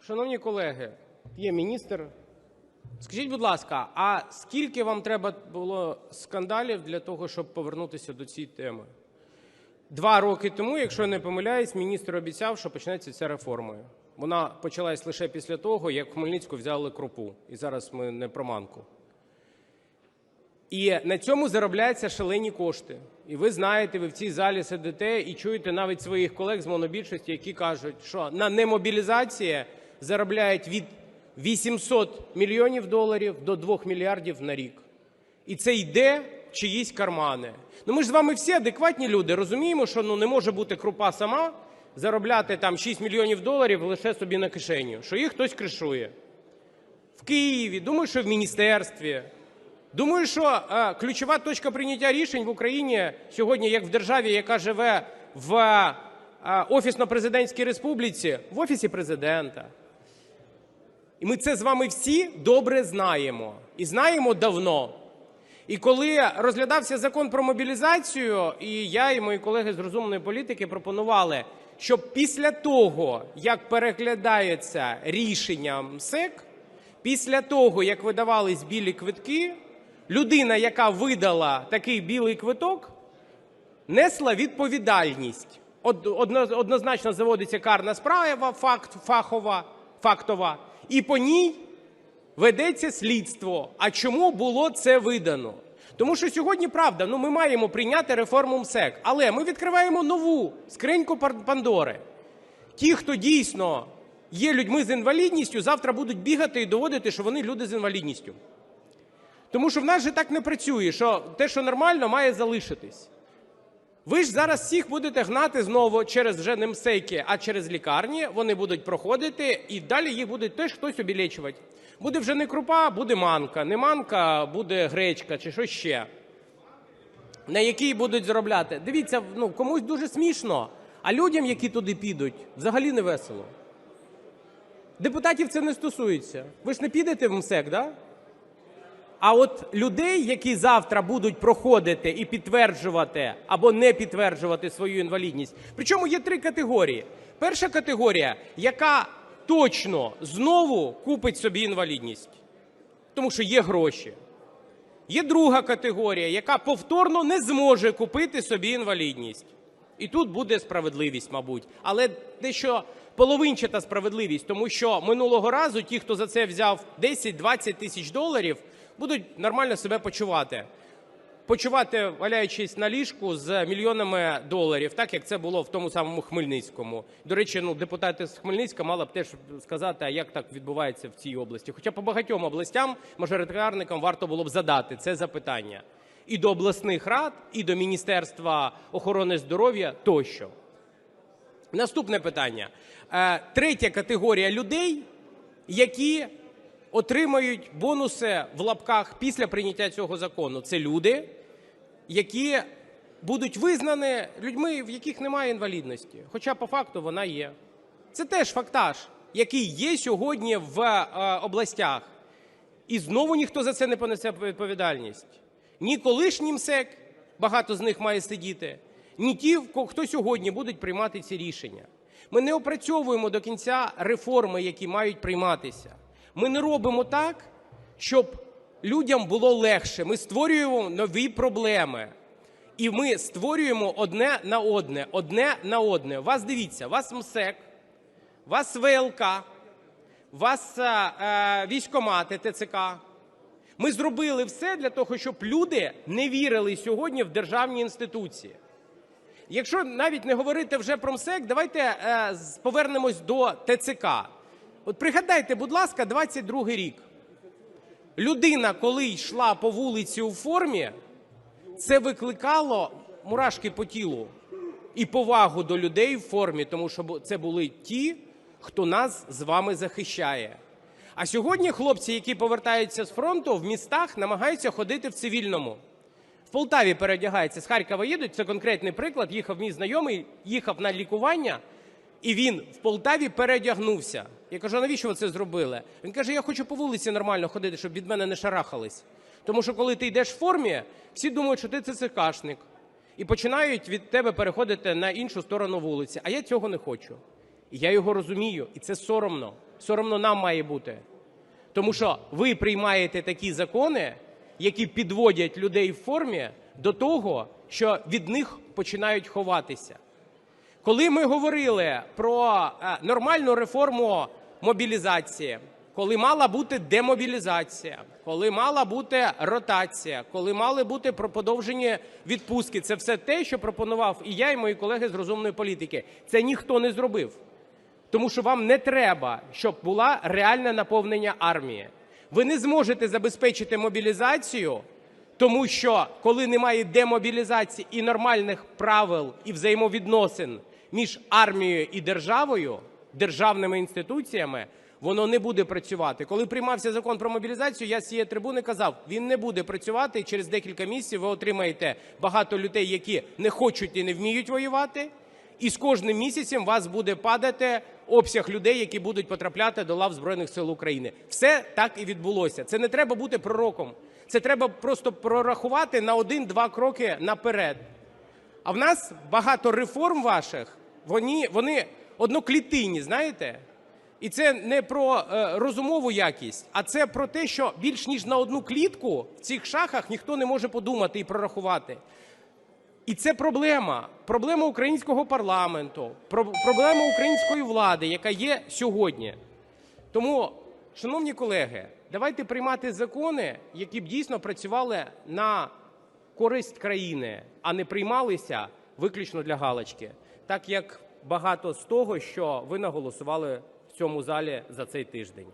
Шановні колеги, є міністр. Скажіть, будь ласка, а скільки вам треба було скандалів для того, щоб повернутися до цієї теми? Два роки тому, якщо я не помиляюсь, міністр обіцяв, що почнеться ця реформа. Вона почалась лише після того, як в Хмельницьку взяли крупу. І зараз ми не про манку. І на цьому заробляються шалені кошти. І ви знаєте, ви в цій залі сидите і чуєте навіть своїх колег з монобільшості, які кажуть, що на немобілізації заробляють від 800 мільйонів доларів до 2 мільярдів на рік. І це йде в чиїсь кармани. Ну ми ж з вами всі адекватні люди, розуміємо, що ну не може бути крупа сама заробляти там 6 мільйонів доларів лише собі на кишеню, що їх хтось кришує. В Києві, думаю, що в міністерстві. Думаю, що е, ключова точка прийняття рішень в Україні сьогодні, як в державі, яка живе в е, офісно-президентській республіці, в офісі президента. І ми це з вами всі добре знаємо. І знаємо давно. І коли розглядався закон про мобілізацію, і я, і мої колеги з розумної політики пропонували, щоб після того, як переглядається рішення МСЕК, після того, як видавались білі квитки, людина, яка видала такий білий квиток, несла відповідальність. Од- Однозначно заводиться карна справа факт, фахова, фактова, і по ній ведеться слідство. А чому було це видано? Тому що сьогодні правда, ну ми маємо прийняти реформу МСЕК, але ми відкриваємо нову скриньку Пандори. Ті, хто дійсно є людьми з інвалідністю, завтра будуть бігати і доводити, що вони люди з інвалідністю. Тому що в нас же так не працює, що те, що нормально, має залишитись. Ви ж зараз всіх будете гнати знову через вже не МСЕКи, а через лікарні. Вони будуть проходити, і далі їх буде теж хтось обілечувати. Буде вже не крупа, буде манка. Не манка, буде гречка чи що ще. На якій будуть заробляти. Дивіться, ну комусь дуже смішно, а людям, які туди підуть, взагалі не весело. Депутатів це не стосується. Ви ж не підете в МСЕК, да? А от людей, які завтра будуть проходити і підтверджувати або не підтверджувати свою інвалідність, причому є три категорії. Перша категорія, яка точно знову купить собі інвалідність, тому що є гроші. Є друга категорія, яка повторно не зможе купити собі інвалідність. І тут буде справедливість, мабуть, але дещо половинчата справедливість, тому що минулого разу ті, хто за це взяв 10-20 тисяч доларів, будуть нормально себе почувати. Почувати, валяючись на ліжку з мільйонами доларів, так як це було в тому самому Хмельницькому. До речі, ну депутати з Хмельницька мали б теж сказати, а як так відбувається в цій області. Хоча по багатьом областям мажоритарникам варто було б задати це запитання і до обласних рад, і до Міністерства охорони здоров'я тощо. Наступне питання. Е, Третя категорія людей, які отримають бонуси в лапках після прийняття цього закону. Це люди, які будуть визнані людьми, в яких немає інвалідності. Хоча по факту вона є. Це теж фактаж, який є сьогодні в е, областях. І знову ніхто за це не понесе відповідальність. Ні колишній МСЕК, багато з них має сидіти, ні ті, хто сьогодні будуть приймати ці рішення. Ми не опрацьовуємо до кінця реформи, які мають прийматися. Ми не робимо так, щоб людям було легше. Ми створюємо нові проблеми. І ми створюємо одне на одне, одне на одне. Вас дивіться, вас МСЕК, вас ВЛК, вас е, е, військомати ТЦК. Ми зробили все для того, щоб люди не вірили сьогодні в державні інституції. Якщо навіть не говорити вже про МСЕК, давайте е, повернемось до ТЦК. От пригадайте, будь ласка, 22 рік. Людина, коли йшла по вулиці у формі, це викликало мурашки по тілу і повагу до людей в формі, тому що це були ті, хто нас з вами захищає. А сьогодні хлопці, які повертаються з фронту, в містах намагаються ходити в цивільному. В Полтаві переодягаються, з Харкова їдуть. Це конкретний приклад. Їхав мій знайомий, їхав на лікування, і він в Полтаві переодягнувся. Я кажу, навіщо ви це зробили? Він каже: я хочу по вулиці нормально ходити, щоб від мене не шарахались. Тому що коли ти йдеш в формі, всі думають, що ти ЦЦКшник. І починають від тебе переходити на іншу сторону вулиці. А я цього не хочу. І я його розумію, і це соромно. Соромно нам має бути. Тому що ви приймаєте такі закони, які підводять людей в формі до того, що від них починають ховатися. Коли ми говорили про е, нормальну реформу мобілізації, коли мала бути демобілізація, коли мала бути ротація, коли мали бути подовжені відпустки, це все те, що пропонував і я, і мої колеги з розумної політики. Це ніхто не зробив. Тому що вам не треба, щоб була реальне наповнення армії. Ви не зможете забезпечити мобілізацію, тому що коли немає демобілізації і нормальних правил і взаємовідносин між армією і державою, державними інституціями, воно не буде працювати. Коли приймався закон про мобілізацію, я з цієї трибуни казав, він не буде працювати. Через декілька місяців ви отримаєте багато людей, які не хочуть і не вміють воювати. І з кожним місяцем у вас буде падати обсяг людей, які будуть потрапляти до лав Збройних сил України. Все так і відбулося. Це не треба бути пророком. Це треба просто прорахувати на один-два кроки наперед. А в нас багато реформ ваших, вони, вони одноклітинні, знаєте? І це не про е, розумову якість, а це про те, що більш ніж на одну клітку в цих шахах ніхто не може подумати і прорахувати. І це проблема. Проблема українського парламенту, про- проблема української влади, яка є сьогодні. Тому, шановні колеги, давайте приймати закони, які б дійсно працювали на користь країни, а не приймалися виключно для галочки, так як багато з того, що ви наголосували в цьому залі за цей тиждень.